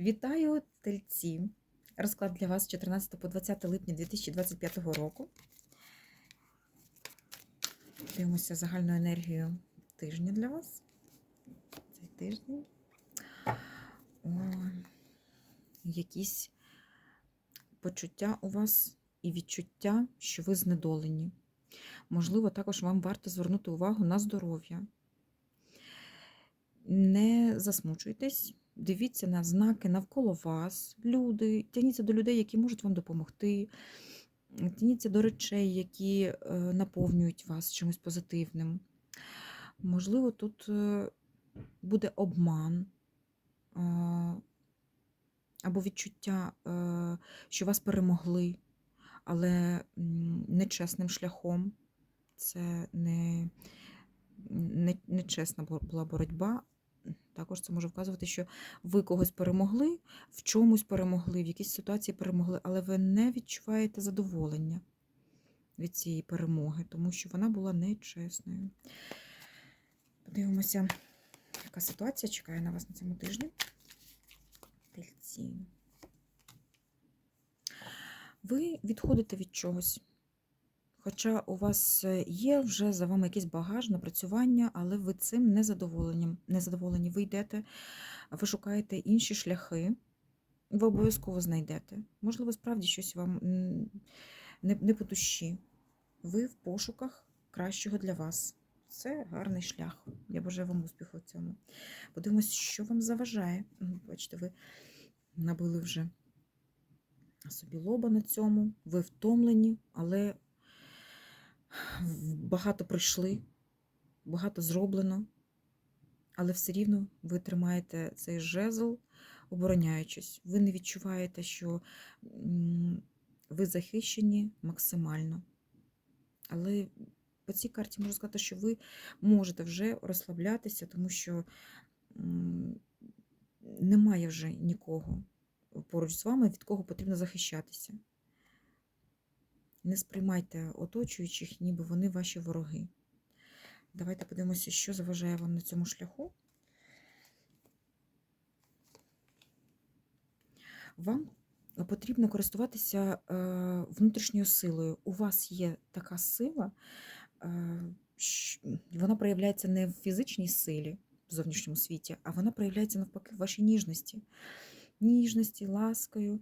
Вітаю тельці! Розклад для вас з 14 по 20 липня 2025 року. Дивимося загальну енергію тижня для вас. Цей тиждень. О, якісь почуття у вас і відчуття, що ви знедолені. Можливо, також вам варто звернути увагу на здоров'я. Не засмучуйтесь, дивіться на знаки навколо вас, люди, тяніться до людей, які можуть вам допомогти. Тяніться до речей, які е, наповнюють вас чимось позитивним. Можливо, тут е, буде обман е, або відчуття, що вас перемогли, але нечесним шляхом. Це не, не, нечесна бу- була боротьба. Також це може вказувати, що ви когось перемогли, в чомусь перемогли, в якійсь ситуації перемогли, але ви не відчуваєте задоволення від цієї перемоги, тому що вона була нечесною. Подивимося, яка ситуація чекає на вас на цьому тижні. Тельці. Ви відходите від чогось. Хоча у вас е, є вже за вами якийсь багаж, напрацювання, але ви цим не задоволені. Ви йдете, ви шукаєте інші шляхи, ви обов'язково знайдете. Можливо, справді щось вам не, не по душі. Ви в пошуках кращого для вас. Це гарний шлях. Я бажаю вам успіху в цьому. Подивимось, що вам заважає. Бачите, ви набили вже собі лоба на цьому, ви втомлені, але багато пройшли, багато зроблено, але все рівно ви тримаєте цей жезл, обороняючись. Ви не відчуваєте, що ви захищені максимально. Але по цій карті можу сказати, що ви можете вже розслаблятися, тому що немає вже нікого поруч з вами, від кого потрібно захищатися. Не сприймайте оточуючих, ніби вони ваші вороги. Давайте подивимося, що заважає вам на цьому шляху. Вам потрібно користуватися е, внутрішньою силою. У вас є така сила, е, вона проявляється не в фізичній силі в зовнішньому світі, а вона проявляється навпаки в вашій ніжності. Ніжності, ласкою.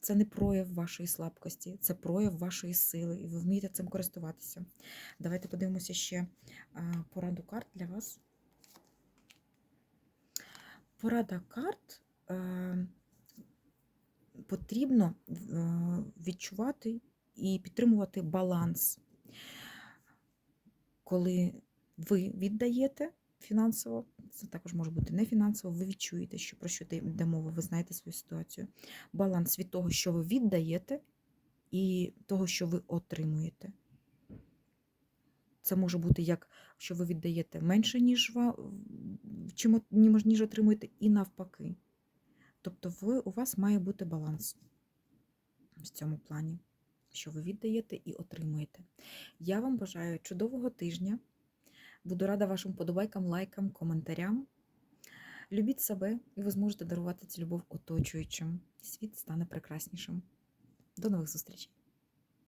Це не прояв вашої слабкості, це прояв вашої сили, і ви вмієте цим користуватися. Давайте подивимося ще пораду карт для вас. Порада карт потрібно відчувати і підтримувати баланс. Коли ви віддаєте фінансово, це також може бути не фінансово, ви відчуєте, що про що йде мова, ви знаєте свою ситуацію. Баланс від того, що ви віддаєте, і того, що ви отримуєте. Це може бути як, що ви віддаєте менше, ніж, чим, ніж отримуєте, і навпаки. Тобто ви, у вас має бути баланс в цьому плані, що ви віддаєте і отримуєте. Я вам бажаю чудового тижня. Буду рада вашим подобайкам, лайкам, коментарям. Любіть себе, і ви зможете дарувати цю любов оточуючим. Світ стане прекраснішим. До нових зустрічей!